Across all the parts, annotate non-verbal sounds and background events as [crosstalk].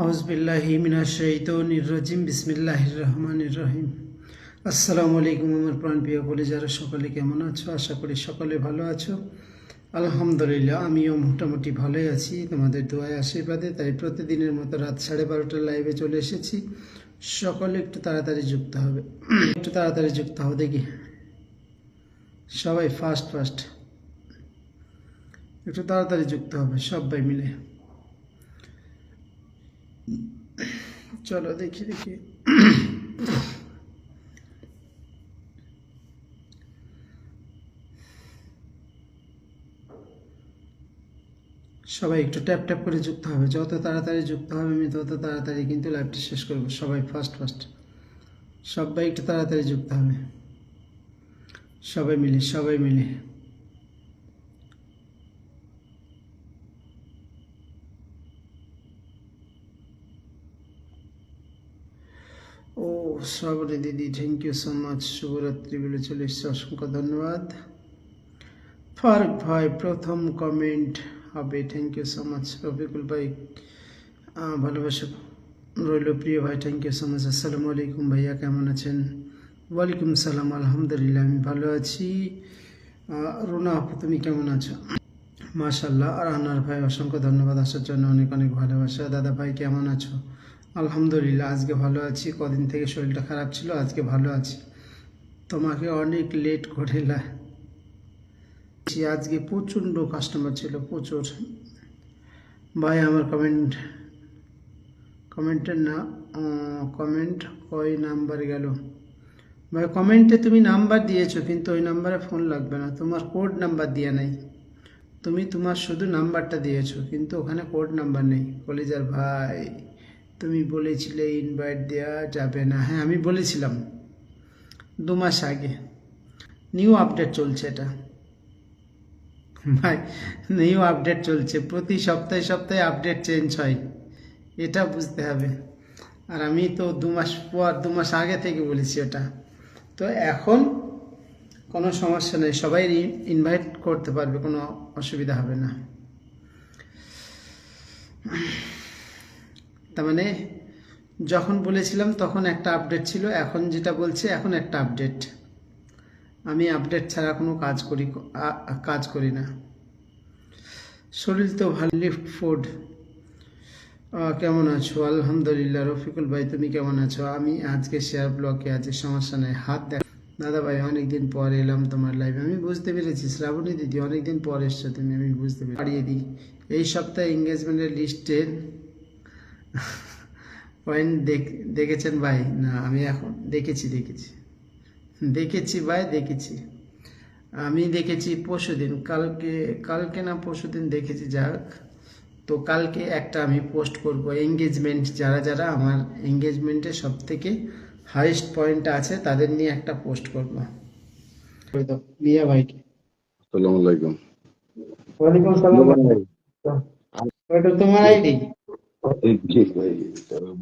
আউজবিল্লাহি মিনাশাইতানির রাজিম বিসমিল্লাহির রহমানির রহিম আসসালামু আলাইকুম আমার প্রাণপ্রিয় বলে যারা সকলে কেমন আছো? আশা করি সকলে ভালো আছো। আলহামদুলিল্লাহ, আমিও মোটামুটি ভালোই আছি। তোমাদের দোয়ায় আশীর্বাদে, তাই প্রতিদিনের মতো রাত সাড়ে বারোটার লাইভে চলে এসেছি। সকলে একটু তাড়াতাড়ি যুক্ত হবে। একটু তাড়াতাড়ি যুক্ত হবে দেখি। সবাই ফাস্ট ফাস্ট একটু তাড়াতাড়ি যুক্ত হবে, সবাই মিলে। চলো, দেখি দেখি। সবাই একটু ট্যাপ ট্যাপ করে যুক্ত হবে। যত তাড়াতাড়ি যুক্ত হবে, আমি তত তাড়াতাড়ি কিন্তু লাইভটা শেষ করব। সবাই ফার্স্ট ফার্স্ট সবাই একটু তাড়াতাড়ি যুক্ত হবে। সবাই মিলে সবাই মিলে। ও শ্রাবণী দিদি থ্যাংক ইউ সো মাচ শুভরাত্রি বলে চলে এসছে, অসংখ্য ধন্যবাদ। ফারুক ভাই, প্রথম কমেন্ট হবে thank you so much Rafiqul ভাই ভালোবাসা রইল। প্রিয় ভাই থ্যাংক ইউ সো মাচ আসসালামু আলাইকুম ভাইয়া, কেমন আছেন? ওয়ালাইকুম সালাম, আলহামদুলিল্লাহ, আমি ভালো আছি। রুনা আপু, তুমি কেমন আছো? মাশাল্লাহ আর আনার ভাই, অসংখ্য ধন্যবাদ। আসার জন্য অনেক অনেক ভালোবাসা। দাদা ভাই, কেমন আছো? আলহামদুলিল্লাহ, আজকে ভালো আছি। কদিন থেকে শরীরটা খারাপ ছিল, আজকে ভালো আছি। তোমাকে অনেক লেট করে আজকে প্রচণ্ড কাস্টমার ছিল, প্রচুর। ভাই, আমার কমেন্ট কমেন্টের না কমেন্ট ওই নাম্বার গেল। ভাই কমেন্টে তুমি নাম্বার দিয়েছ, কিন্তু ওই নাম্বারে ফোন লাগবে না। তোমার কোড নাম্বার দেওয়া নাই। তুমি তোমার শুধু নাম্বারটা দিয়েছ, কিন্তু ওখানে কোড নাম্বার নেই। কলিজার ভাই তুমি বলেছিলে ইনভাইট দেওয়া যাবে না। হ্যাঁ আমি বলেছিলাম। দু মাস আগে। নিউ আপডেট চলছে এটা। ভাই নিউ আপডেট চলছে। প্রতি সপ্তাহে সপ্তাহে আপডেট চেঞ্জ হয়। এটা বুঝতে হবে। আর আমি তো দু মাস পর, দু মাস আগে থেকে বলেছি ওটা তো এখন কোনো সমস্যা নেই। সবাই ইনভাইট করতে পারবে, কোনো অসুবিধা হবে না। তার মানে যখন বলেছিলাম তখন একটা আপডেট ছিল, এখন যেটা বলছে এখন একটা আপডেট আমি আপডেট ছাড়া কোনো কাজ করি কাজ করি না। শরীর তো ভালো লিফট ফুড কেমন আছো? আলহামদুলিল্লাহ, রফিকুল ভাই, তুমি কেমন আছো? আমি আজকে শেয়ার ব্লকে আছি, সমস্যা নেই। হাত দেখ। দাদা ভাই, অনেকদিন পর এলাম তোমার লাইভে আমি বুঝতে পেরেছি, শ্রাবণী দিদি অনেকদিন পর এসছো তুমি, আমি বুঝতে পেরেছি। বাড়িয়ে দিই। এই সপ্তাহে এঙ্গেজমেন্টের লিস্টের [laughs] পয়েন্ট দেখেছেন ভাই? না আমি এখন দেখেছি দেখেছি। দেখেছি ভাই দেখেছি। আমি দেখেছি পরশুদিন কালকে কালকে না পরশুদিন দেখেছি যাক। তো কালকে একটা আমি পোস্ট করব। এঙ্গেজমেন্ট যারা যারা আমার এঙ্গেজমেন্টে সব থেকে হাইস্ট পয়েন্ট আছে তাদের নিয়ে একটা পোস্ট করব। মিয়া ভাইকে আসসালামু আলাইকুম। ওয়ালাইকুম ওটা তোমার আইডি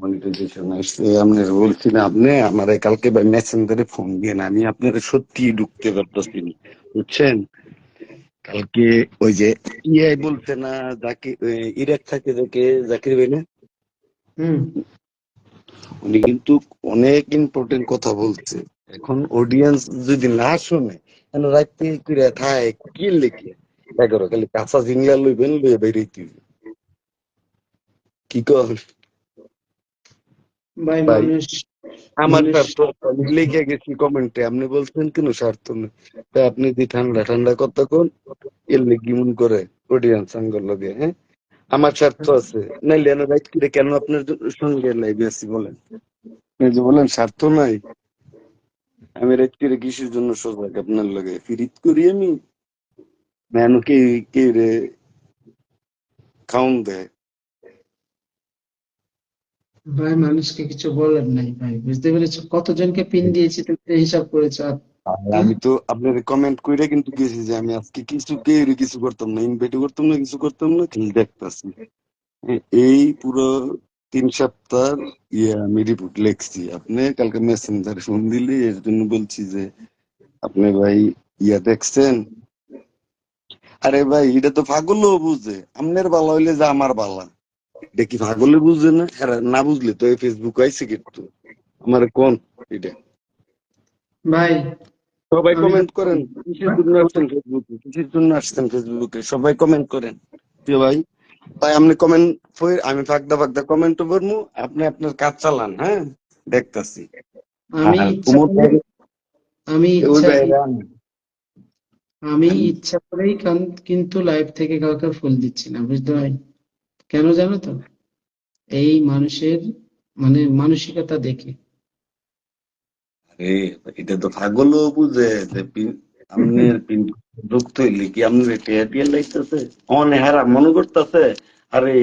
মনিটাইজেশন আসছে আপনার বলছি না আপনি আমার কালকে ভাই মেসেঞ্জারে ফোন দিয়ে আমি আপনার সত্যি ঢুকতে পারতেছি বুঝছেন? কালকে ওই যে বলছে না জাকির ইরাক থাকে যাকে জাকির ভাই না? উনি কিন্তু অনেক ইম্পর্টেন্ট কথা বলছে। এখন অডিয়েন্স যদি না শুনে কেন রাত্রে করে থায় কি লিখে? দেখো খালি কাঁচা জিংলা লইবেন লইয়ে বেরিয়ে কি কর? ভাই মানুষ আমার স্বার্থ আমি লিখে গেছি কমেন্টে। আপনি বলছেন কেন স্বার্থ নেই তা আপনি যদি ঠান্ডা ঠান্ডা কথা কোন এর লেগে মন করে অডিয়েন্স আঙ্গল লগে হ্যাঁ? আমার স্বার্থ আছে। নাইলে আমি রাইট করে কেন আপনার সঙ্গে লাইভে আছি বলেন? আপনি যে বলেন স্বার্থ নাই। আমি রাইট করে কিসের জন্য সজাগ আপনার লগে? ফিরিত করি আমি? ম্যানু কে কে রে? খাউন দেয় ভাই মানুষকে কিছু বলার নাই ভাই বুঝতে পেরেছ? কতজনকে পিন দিয়েছি তুমি হিসাব করেছ। আমি তো আপনার কমেন্ট কইরা কিন্তু গেছি যে আমি আজকে কিছু কেউ কিছু করতাম না ইনভাইট করতাম না কিছু করতাম না খালি দেখতাছি। এই পুরো তিন সপ্তাহ ইয়ে আমি রিপোর্ট লিখছি। আপনি কালকে মেসেঞ্জার ফোন দিলে এর জন্য বলছি যে আপনি ভাই ইয়া দেখছেন? আরে ভাই এটা তো পাগলও বুঝে। আপনার বালা হইলে যে আমার বালা। এটা কি পাগলে বুঝছে না। এরা না বুঝলে তো এই ফেসবুক আইছে কিন্তু আমার কোন এটা? ভাই সবাই কমেন্ট করেন। কিসের জন্য আসছেন ফেসবুকে কিসের জন্য আসছেন ফেসবুকে সবাই কমেন্ট করেন। প্রিয় ভাই ভাই আপনি কমেন্ট আমি ফাঁকদা ফাঁকদা কমেন্ট করব আপনি আপনার কাজ চালান হ্যাঁ? দেখতাছি। আমি আমি ইচ্ছা আমি ইচ্ছা করেই কান- কিন্তু লাইভ থেকে কাউকে ফুল দিচ্ছি না বুঝতে ভাই কেন জানো তো? এই মানুষের মানে মানসিকতা দেখে। এটা তো বুঝে যে কি হারা করতেছে, আরে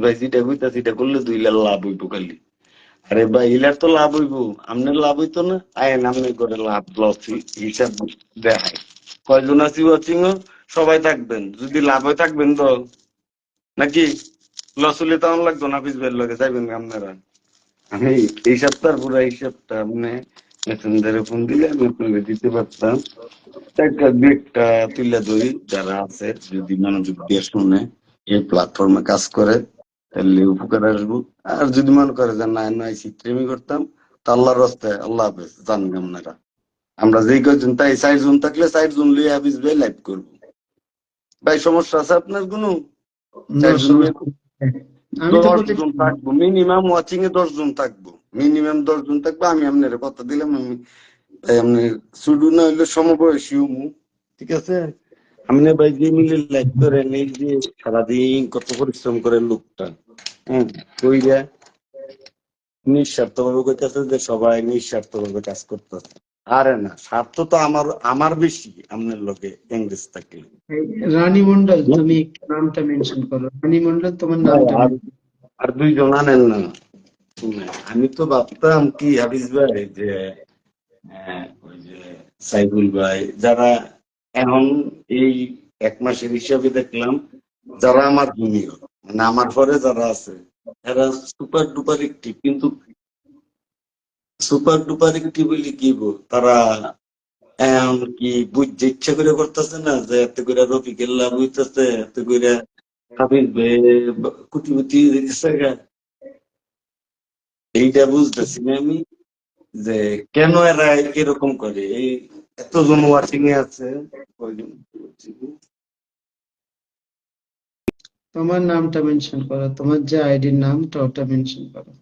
ভাই যেটা এটা করলে লাভ খালি। আরে ইলার তো লাভ হইব। আপনার লাভ হইতো না? আপনি করে লাভ হিসাব দেখায়। কয়জন আছি সবাই থাকবেন। যদি লাভ হয় থাকবেন তো? নাকি? লস হলে তখন লাগতো না হাফিজ ভাইয়ের লগে যাইবেন আপনারা? আমি এই সপ্তাহ পুরো হিসাবটা আপনি মেসেঞ্জারে ফোন দিলে আমি আপনাকে দিতে পারতাম। একটা একটা তুলে ধরি যারা আছে যদি মনোযোগ দিয়ে শুনে এই প্ল্যাটফর্মে কাজ করে তাহলে উপকার আসব। আর যদি মনে করে যে না নয় চিত্রেমি করতাম তা আল্লাহর রাস্তায় আল্লাহ হাফেজ জানবেন আপনারা আমরা যেই কয়জন তাই সাইড জুন থাকলে সাইড জুন লিয়ে হাফিজ ভাই লাইভ করব। ভাই সমস্যা আছে আপনার কোনো? চার জন আমি থাকব। মিনিমাম ওয়াচিং এ দশ জন থাকব। মিনিমাম দশ জন থাকব। আমি আপনার কথা দিলাম আমি তাই আপনি শুধু না হইলে সমবয়সী হমু। ঠিক আছে? আপনি ভাই যে মিলে লাইভ করেন এই যে সারাদিন কত পরিশ্রম করে লোকটা। হ্যাঁ কইরা নিঃস্বার্থ ভাবে কইতেছে যে সবাই নিঃস্বার্থ ভাবে কাজ করতেছে। আরে না স্বার্থ তো আমার আমার বেশি আপনার লোকে ইংরেজ থাকলে রানী মন্ডল তুমি নামটা মেনশন করো। রানী মন্ডল তোমার নামটা আর দুইজন আনেন না। আমি তো ভাবতাম কি হাফিজ ভাই যে ওই যে সাইফুল ভাই যারা এখন এই এক মাসের হিসাবে দেখলাম যারা আমার জুনিয়র মানে আমার পরে যারা আছে এরা সুপার ডুপার একটি কিন্তু সুপার ডুপার একটিভ বলি কি বো, তারা কি বুঝতে ইচ্ছা করে করতেছে না যে এত করে রফিকের লাভ হইতেছে এত করে হাফিজ কুটিপুটি দিতেছে এইটা বুঝতেছি না আমি যে কেন এরা এরকম করে? এই এতজন ওয়াচিং এ আছে তোমার নামটা মেনশন করো তোমার যে আইডির নামটা ওটা মেনশন করো।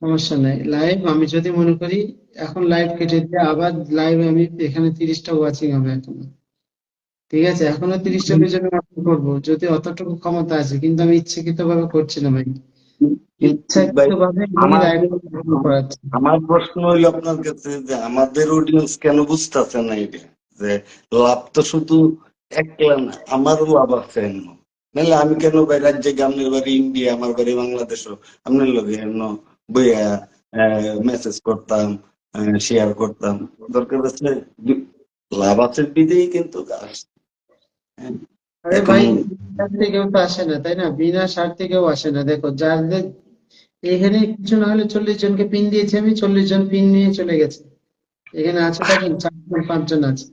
সমস্যা নাই। লাইভ আমি যদি মনে করি এখন লাইভ কেটে দিয়ে আবার লাইভে আমি এখানে তিরিশটা ওয়াচিং হবে এখন। ঠিক আছে? এখনও তিরিশটা পেজের মতো করব। যদি অতটুকু ক্ষমতা আছে কিন্তু আমি ইচ্ছাকৃত ভাবে করছি না ভাই। আমার- প্রশ্ন হইল আপনার কাছে যে আমাদের অডিয়েন্স কেন বুঝতেছে না এটা? যে লাভ তো শুধু একলা না আমারও লাভ আছে। নাহলে আমি কেন ভাই রাজ্যে গ্রামের বাড়ি ইন্ডিয়া আমার বাড়ি বাংলাদেশও? আপনার লগে বইয়া মেসেজ করতাম শেয়ার করতাম? দরকার আছে লাভ আছে বিদেই কিন্তু হ্যাঁ, আরে ভাই স্বার্থে কেউ তো আসে না তাই না? বিনা স্বার্থে কেউ আসে না। দেখো যাদের এখানে কিছু না হলে চল্লিশ জনকে পিন দিয়েছি আমি চল্লিশ জন পিন নিয়ে চলে গেছে। এখানে আছে কজন চারজন পাঁচজন আছে।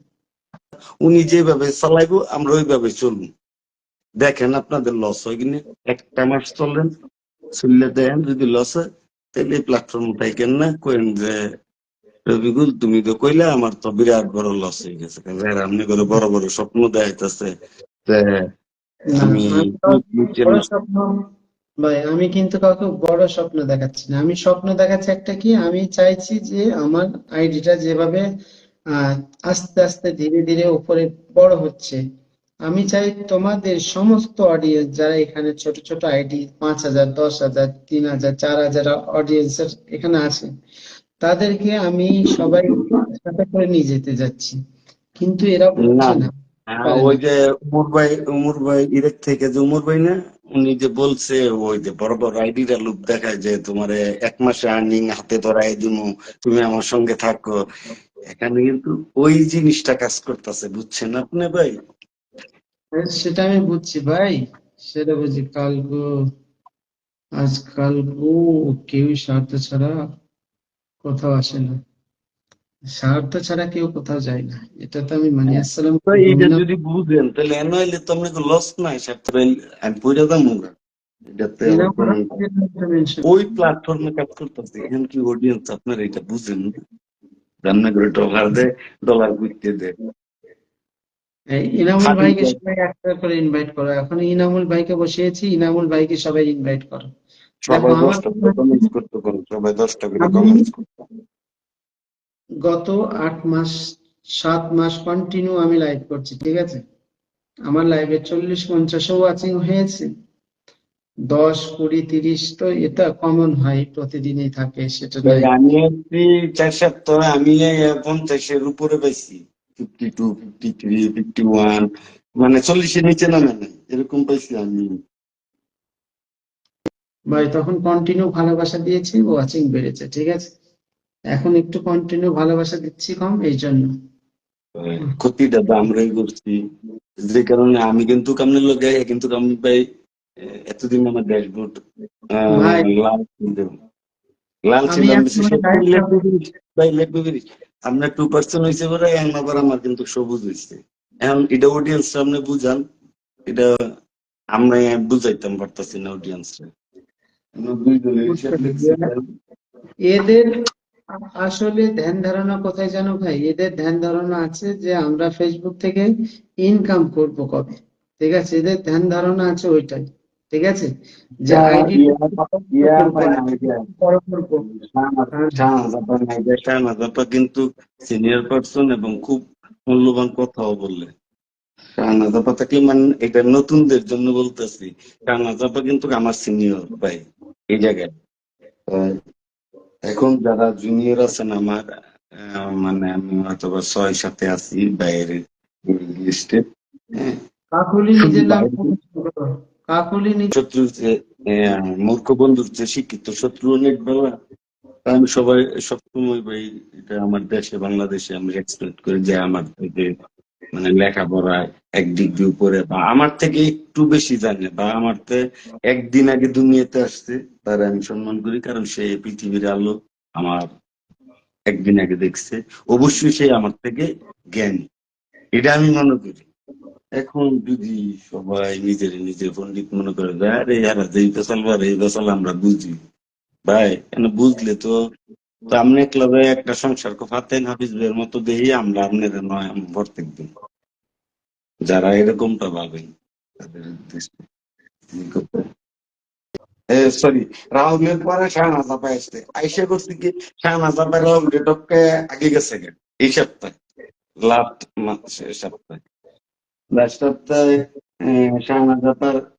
উনি যেভাবে চালাইবো আমরা ওইভাবে চলবো। দেখেন আপনাদের লস হয় কিনা। একটা মাস চলেন চললে দেখেন যদি লস হয় তাহলে এই প্ল্যাটফর্ম পাইকেন না? কইন যে রবিকুল তুমি তো কইলে আমার তো বিরাট বড় লস হয়ে গেছে। আপনি করে বড় বড় স্বপ্ন দেখাইতেছে আমি ভাই আমি কিন্তু কাউকে বড় স্বপ্ন দেখাচ্ছি না। আমি স্বপ্ন দেখাচ্ছি একটা কি আমি চাইছি যে আমার আইডিটা যেভাবে আস্তে আস্তে ধীরে ধীরে উপরে বড় হচ্ছে। আমি চাই তোমাদের সমস্ত অডিয়েন্স যারা এখানে ছোট ছোট আইডি পাঁচ হাজার দশ হাজার তিন হাজার চার হাজার অডিয়েন্স এখানে আছে তাদেরকে আমি সবাই সাথে করে নিয়ে যেতে যাচ্ছি। কিন্তু এরা না হ্যাঁ, ওই যে উমর ভাই উমর ভাই ইরাক থেকে যে উমর ভাই না উনি যে বলছে ওই যে বড় বড় আইডিটা লোক দেখায় যে তোমার এক মাসে আর্নিং হাতে ধরাই দিমু তুমি আমার সঙ্গে থাকো। এখানে কিন্তু ওই জিনিসটা কাজ করতেছে বুঝছেন আপনি ভাই? সেটা আমি বুঝছি ভাই। সেটা বুঝি কালগো আজকাল গো কেউই স্বার্থ ছাড়া কোথাও আসে না। স্বার্থ ছাড়া কেউ কোথাও যায় না। এটা তো আমি মানি। আসসালাম তো এইটা যদি বুঝেন তাহলে এন হইলে তো আপনাকে লস নাই সাথে আমি গা। এটাতে ওই প্ল্যাটফর্মে কাজ করতেছে। এখন কি অডিয়েন্স আপনার এটা বুঝেন? রান্না করে ডলার দেয় ডলার গুইতে দেয়। ইনামুল ভাইকে সবাই একটা করে ইনভাইট করো। এখন ইনামুল ভাইকে বসিয়েছি ইনামুল ভাইকে সবাই ইনভাইট করো। সবাই দশটা করে কমেন্টস করতে পারেন সবাই দশটা করে আমি- করতে গত আট মাস সাত মাস কন্টিনিউ আমি লাইভ করছি ঠিক আছে? আমার লাইভে চল্লিশ পঞ্চাশও ওয়াচিং হয়েছে। দশ কুড়ি তিরিশ তো এটা কমন হয় প্রতিদিনই থাকে সেটা আমি চার সপ্তাহে আমি পঞ্চাশের উপরে পাইছি fifty two fifty three fifty one মানে চল্লিশের নিচে নামে নাই এরকম পাইছি আমি। ভাই তখন কন্টিনিউ ভালোবাসা দিয়েছি ওয়াচিং বেড়েছে ঠিক আছে? এখন একটু কন্টিনিউ ভালোবাসা দিচ্ছি কম এই জন্য। ক্ষতিটা তো আমরাই করছি। যে কারণে আমি কিন্তু কামনে লগে কিন্তু আমি ভাই এতদিন আমার ড্যাশবোর্ড ভাই। লাল ভাই। আপনার টু পার্সেন্ট হয়েছে আবার আমার কিন্তু সবুজ হয়েছে এখন এটা অডিয়েন্স সামনে বুঝান। এটা আমরা বুঝাইতাম পারতাছি না অডিয়েন্স। এদের আসলে ধ্যান ধারণা কোথায় জানো ভাই? এদের ধ্যান ধারণা আছে যে আমরা ফেসবুক থেকে ইনকাম করব কবে? ঠিক আছে? এদের ধ্যান ধারণা আছে ওইটাই। ঠিক আছে? যে আইডি শাহনাজ আপা কিন্তু সিনিয়র পার্সন এবং খুব মূল্যবান কথাও বললে। শাহনাজ আপা মানে এটা নতুনদের জন্য বলতেছি। শাহনাজ আপা কিন্তু আমার সিনিয়র ভাই এই জায়গায়। এখন যারা জুনিয়র আছেন আমার মানে আমি হয়তো ছয় সাথে আছি বাইরের লিস্টে হ্যাঁ। কাকুলি শত্রু মূর্খ বন্ধুর যে শিক্ষিত শত্রু অনেক বেলা আমি সবাই সবসময় ভাই, এটা আমার দেশে, বাংলাদেশে আমি এক্সপেক্ট করি যে আমার থেকে মানে লেখাপড়া এক ডিগ্রি উপরে, বা আমার থেকে একটু বেশি জানে, বা আমার থেকে একদিন আগে দুনিয়াতে আসছে, তার আমি সম্মান করি, কারণ সে পৃথিবীর আলো আমার একদিন আগে দেখছে। অবশ্যই সে আমার থেকে জ্ঞানী। এটা আমি মনে করি। এখন যদি সবাই নিজের নিজের পণ্ডিত মনে করে আরে ইয়ারা যে পেশাল বার এই আমরা বুঝি। ভাই বুঝলে তো? আপনি ভাই একটা সংসার ফাতেন হাফিজ ভাইয়ের মতো দেখি আমরা আপনাদের নয় প্রত্যেক দিন। যারা এরকমটা ভাবেন, তাদের উদ্দেশ্যে সরি রাহুলের পরে শাহনাজ আপা আসছে। আইসা করছে কি আগে গেছে শাহনাজ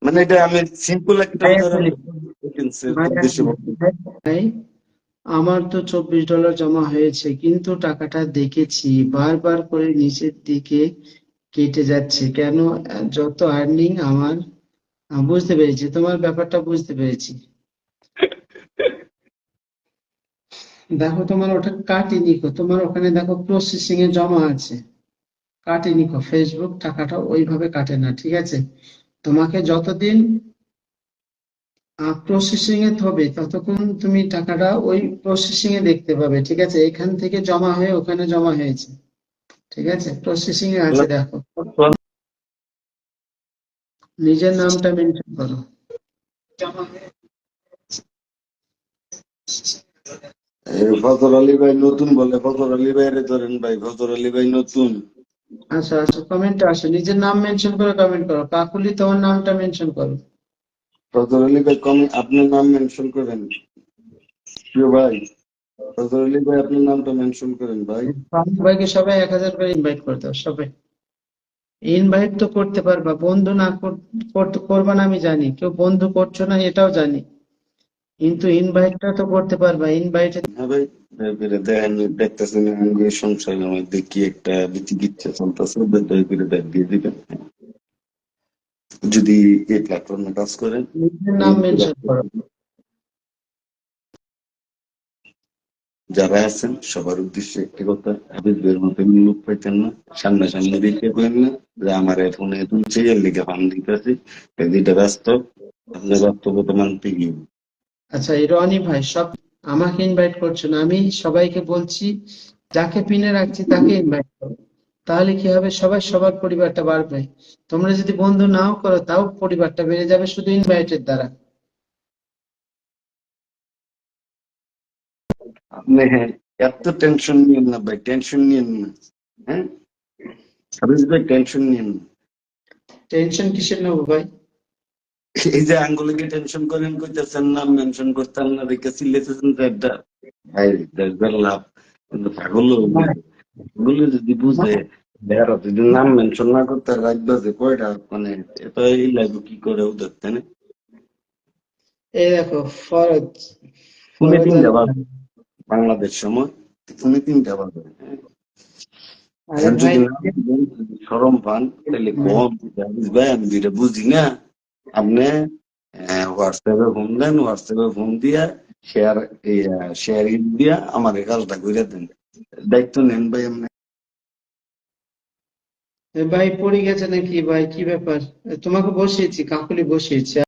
মানে এটা আমি সিম্পল একটা উদাহরণ audience-এর উদ্দেশ্যে বলছি। ভাই আমার তো চব্বিশ ডলার জমা হয়েছে কিন্তু টাকাটা দেখেছি বারবার করে নিচের দিকে কেটে যাচ্ছে। কেন? যত আর্নিং আমার বুঝতে পেরেছি তোমার ব্যাপারটা বুঝতে পেরেছি। দেখো তোমার ওটা কাটিনি তোমার ওখানে দেখো প্রসেসিং এ জমা আছে। কাটেনি ফেসবুক টাকাটা ওইভাবে কাটে না, ঠিক আছে? তোমাকে যতদিন প্রসেসিং এ হবে ততক্ষণ তুমি টাকাটা ওই প্রসেসিং এ দেখতে পাবে, ঠিক আছে? এখান থেকে জমা হয়ে ওখানে জমা হয়েছে, ঠিক আছে? প্রসেসিং এ আছে, দেখো। নিজের নামটা মেনশন করো। ফজর আলী ভাই নতুন বলে, ফজর আলী ভাইরে ধরেন ভাই, ফজর আলী ভাই নতুন। আচ্ছা আচ্ছা কমেন্টে আসো নিজের নাম মেনশন করে কমেন্ট করো। কাকুলি তোমার নামটা মেনশন করো। ফজর আলী ভাই কম আপনার নাম মেনশন করেন। প্রিয় ভাই ফজর আলী ভাই আপনার নামটা মেনশন করেন ভাই। সবাইকে সবাই এক হাজার করে ইনভাইট করে দাও সবাই। ইনভাইট তো করতে পারবা বন্ধু না করবা না আমি জানি কেউ বন্ধু করছ না এটাও জানি। কিন্তু ইনভাইটটা তো করতে পারবা ইনভাইটে হ্যাঁ ভাই দেখেন দেখতেছেন আমি সংসারের মধ্যে কি একটা বিচিকিৎসা চলতেছে দয়া করে দেখ দিয়ে দিবেন। যদি এই প্ল্যাটফর্মে কাজ করেন নাম মেনশন করো। যারা আছেন সবার উদ্দেশ্যে একটি কথা হাবিব বের মতো লোক পাইতেন না সামনে সামনে দেখে করেন না যে আমার ফোনে তুলছে এর লিখে ফান দিতেছি ব্যস্ত আপনি বাস্তবতা মানতে গিয়ে আচ্ছা এই রনি ভাই সব আমাকে ইনভাইট করছ না আমি সবাইকে বলছি যাকে পিনে রাখছি তাকে ইনভাইট করো। তাহলে কি হবে? সবাই সবার পরিবারটা বাড়বে। তোমরা যদি বন্ধু নাও করো তাও পরিবারটা বেড়ে যাবে শুধু ইনভাইটের দ্বারা। আপনি হ্যাঁ এত টেনশন নিয়েন না ভাই টেনশন নিয়েন না। হ্যাঁ? টেনশন নিয়েন না। টেনশন কিসের নেব ভাই? এই যে আঙ্গুলিকে টেনশন করেন কইতেছেন নাম মেনশন করতেন না দেখে সিলেতেছেন যে একটা ভাই দেখবেন লাভ। কিন্তু পাগল পাগল যদি বুঝে বেড়া যদি নাম মেনশন না করতে রাখবে যে কয়টা? মানে এটা এই লাগবে কি করে ওদের তাই না? এই দেখো ফরজ। ফরজ তিনটা বাজে। বাংলাদেশ সময় তুমি তিনটা বাজে। শরম পান তাহলে কম। ভাই আমি যেটা বুঝি না আপনি হোয়াটসঅ্যাপে ফোন দেন, হোয়াটসঅ্যাপে ফোন দিয়া শেয়ার শেয়ার শেয়ারিং দিয়া আমার এই কাজটা করে দেন। দায়িত্ব নেন ভাই আপনি। ভাই পড়ে গেছে নাকি ভাই? কি ব্যাপার? তোমাকে বসিয়েছি, কাকুলি বসিয়েছি।